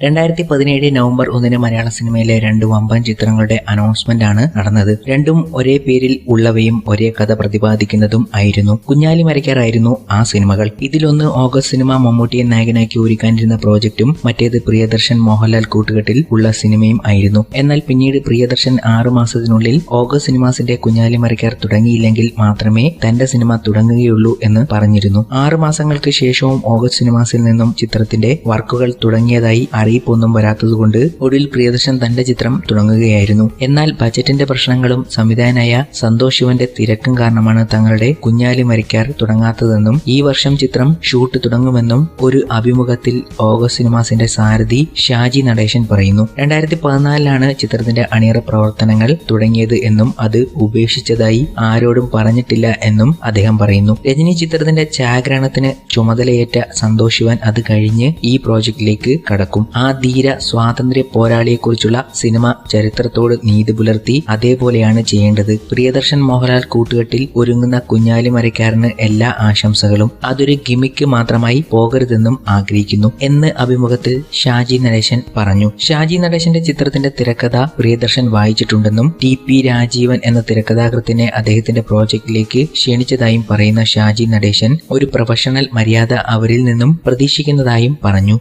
രണ്ടായിരത്തി പതിനേഴ് നവംബർ ഒന്നിന് മലയാള സിനിമയിലെ രണ്ട് വമ്പൻ ചിത്രങ്ങളുടെ അനൗൺസ്മെന്റ് ആണ് നടന്നത്. രണ്ടും ഒരേ പേരിൽ ഉള്ളവയും ഒരേ കഥ പ്രതിപാദിക്കുന്നതും ആയിരുന്നു. കുഞ്ഞാലി മരയ്ക്കാറായിരുന്നു ആ സിനിമകൾ. ഇതിലൊന്ന് ഓഗസ്റ്റ് സിനിമ മമ്മൂട്ടിയെ നായകനാക്കി ഒരുക്കാനിരുന്ന പ്രോജക്റ്റും മറ്റേത് പ്രിയദർശൻ മോഹൻലാൽ കൂട്ടുകെട്ടിൽ ഉള്ള സിനിമയും ആയിരുന്നു. എന്നാൽ പിന്നീട് പ്രിയദർശൻ ആറു മാസത്തിനുള്ളിൽ ഓഗസ്റ്റ് സിനിമാസിന്റെ കുഞ്ഞാലി മരക്കാർ തുടങ്ങിയില്ലെങ്കിൽ മാത്രമേ തന്റെ സിനിമ തുടങ്ങുകയുള്ളൂ എന്ന് പറഞ്ഞിരുന്നു. ആറു മാസങ്ങൾക്ക് ശേഷവും ഓഗസ്റ്റ് സിനിമാസിൽ നിന്നും ചിത്രത്തിന്റെ വർക്കുകൾ തുടങ്ങിയതായി അറിയിപ്പൊന്നും വരാത്തതുകൊണ്ട് ഒടുവിൽ പ്രിയദർശൻ തന്റെ ചിത്രം തുടങ്ങുകയായിരുന്നു. എന്നാൽ ബജറ്റിന്റെ പ്രശ്നങ്ങളും സംവിധായകനായ സന്തോഷ് ശിവന്റെ തിരക്കും കാരണമാണ് തങ്ങളുടെ കുഞ്ഞാലി മരിക്കാർ തുടങ്ങാത്തതെന്നും ഈ വർഷം ചിത്രം ഷൂട്ട് തുടങ്ങുമെന്നും ഒരു അഭിമുഖത്തിൽ ഓഗസ്റ്റ് സിനിമാസിന്റെ സാരഥി ഷാജി നടേശൻ പറയുന്നു. രണ്ടായിരത്തി പതിനാലിലാണ് ചിത്രത്തിന്റെ അണിയറ പ്രവർത്തനങ്ങൾ തുടങ്ങിയത് എന്നും അത് ഉപേക്ഷിച്ചതായി ആരോടും പറഞ്ഞിട്ടില്ല എന്നും അദ്ദേഹം പറയുന്നു. രജനി ചിത്രത്തിന്റെ ഛായാഗ്രഹണത്തിന് ചുമതലയേറ്റ സന്തോഷ് ശിവൻ അത് കഴിഞ്ഞ് ഈ പ്രോജക്റ്റിലേക്ക് കടക്കും. ആ ധീര സ്വാതന്ത്ര്യ പോരാളിയെക്കുറിച്ചുള്ള സിനിമ ചരിത്രത്തോട് നീതി പുലർത്തി അതേപോലെയാണ് ചെയ്യേണ്ടത്. പ്രിയദർശൻ മോഹൻലാൽ കൂട്ടുകെട്ടിൽ ഒരുങ്ങുന്ന കുഞ്ഞാലി മരക്കാരന് എല്ലാ ആശംസകളും. അതൊരു ഗിമിക്ക് മാത്രമായി പോകരുതെന്നും ആഗ്രഹിക്കുന്നു എന്ന് അഭിമുഖത്തിൽ ഷാജി നടേശൻ പറഞ്ഞു. ഷാജി നടേശന്റെ ചിത്രത്തിന്റെ തിരക്കഥ പ്രിയദർശൻ വായിച്ചിട്ടുണ്ടെന്നും ടി പി രാജീവൻ എന്ന തിരക്കഥാകൃത്തിനെ അദ്ദേഹത്തിന്റെ പ്രോജക്റ്റിലേക്ക് ക്ഷണിച്ചതായും പറയുന്ന ഷാജി നടേശൻ ഒരു പ്രൊഫഷണൽ മര്യാദ അവരിൽ നിന്നും പ്രതീക്ഷിക്കുന്നതായും പറഞ്ഞു.